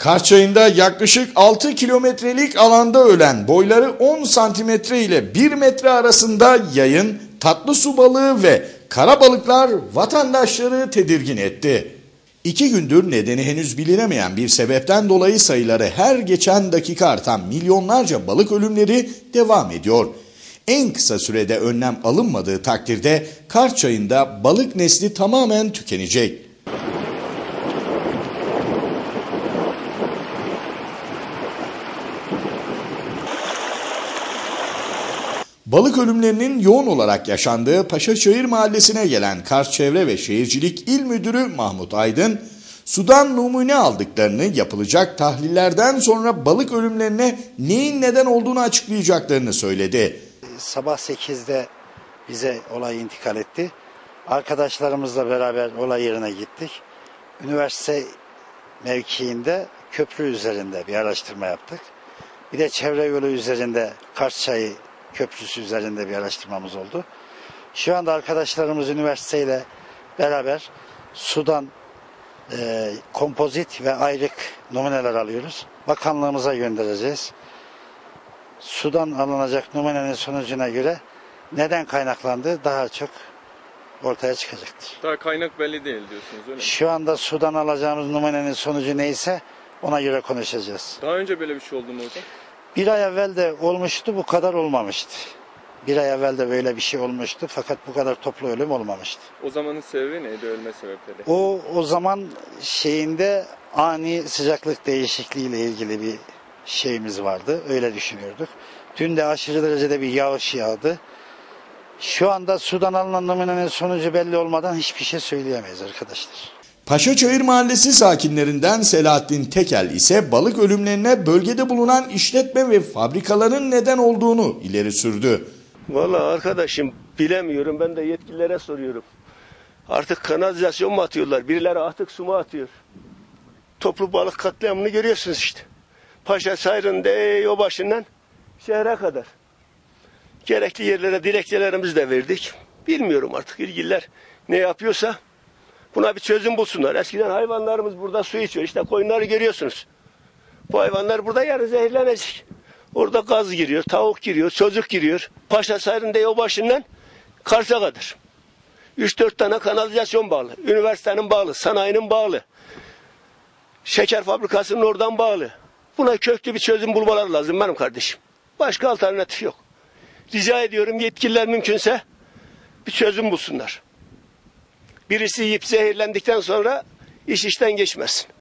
Karçay'ında yaklaşık 6 kilometrelik alanda ölen boyları 10 santimetre ile 1 metre arasında yayın, tatlı su balığı ve kara balıklar vatandaşları tedirgin etti. İki gündür nedeni henüz bilinemeyen bir sebepten dolayı sayıları her geçen dakika artan milyonlarca balık ölümleri devam ediyor. En kısa sürede önlem alınmadığı takdirde Karçay'ında balık nesli tamamen tükenecek. Balık ölümlerinin yoğun olarak yaşandığı Paşaçayır Mahallesi'ne gelen Kars Çevre ve Şehircilik İl Müdürü Mahmut Aydın, sudan numune aldıklarını yapılacak tahlillerden sonra balık ölümlerine neyin neden olduğunu açıklayacaklarını söyledi. Sabah 8'de bize olay intikal etti. Arkadaşlarımızla beraber olay yerine gittik. Üniversite mevkiinde köprü üzerinde bir araştırma yaptık. Bir de çevre yolu üzerinde Kars Çayı Köprüsü üzerinde bir araştırmamız oldu. Şu anda arkadaşlarımız üniversiteyle beraber sudan e, kompozit ve ayrık numuneler alıyoruz. Bakanlığımıza göndereceğiz. Sudan alınacak numunenin sonucuna göre neden kaynaklandığı daha çok ortaya çıkacaktır. Daha kaynak belli değil diyorsunuz öyle mi? Şu anda sudan alacağımız numunenin sonucu neyse ona göre konuşacağız. Daha önce böyle bir şey oldu mu hocam? Bir ay evvel de olmuştu bu kadar olmamıştı. Bir ay evvel de böyle bir şey olmuştu fakat bu kadar toplu ölüm olmamıştı. O zamanın sebebi neydi ölme sebepleri? O o zaman şeyinde ani sıcaklık değişikliği ile ilgili bir şeyimiz vardı. Öyle düşünüyorduk. Dün de aşırı derecede bir yağış yağdı. Şu anda sudan alınan numunenin sonucu belli olmadan hiçbir şey söyleyemeyiz arkadaşlar. Paşaçayır Mahallesi sakinlerinden Selahattin Tekel ise balık ölümlerine bölgede bulunan işletme ve fabrikaların neden olduğunu ileri sürdü. Vallahi arkadaşım bilemiyorum. Ben de yetkililere soruyorum. Artık kanalizasyon mu atıyorlar? Birileri atık su mu atıyor? Toplu balık katliamını görüyorsunuz işte. Paşa Sayrı'nın de o başından şehre kadar. Gerekli yerlere dilekçelerimizi de verdik. Bilmiyorum artık ilgililer ne yapıyorsa buna bir çözüm bulsunlar. Eskiden hayvanlarımız burada su içiyor. İşte koyunları görüyorsunuz. Bu hayvanlar burada yarın zehirlenecek. Orada gaz giriyor, tavuk giriyor, çocuk giriyor. Paşa Sayrı'nın o başından Kars'a kadar. 3-4 tane kanalizasyon bağlı. Üniversitenin bağlı, sanayinin bağlı. Şeker fabrikasının oradan bağlı. Buna köklü bir çözüm bulmaları lazım benim kardeşim. Başka alternatif yok. Rica ediyorum yetkililer mümkünse bir çözüm bulsunlar. Birisi yiyip zehirlendikten sonra iş işten geçmesin.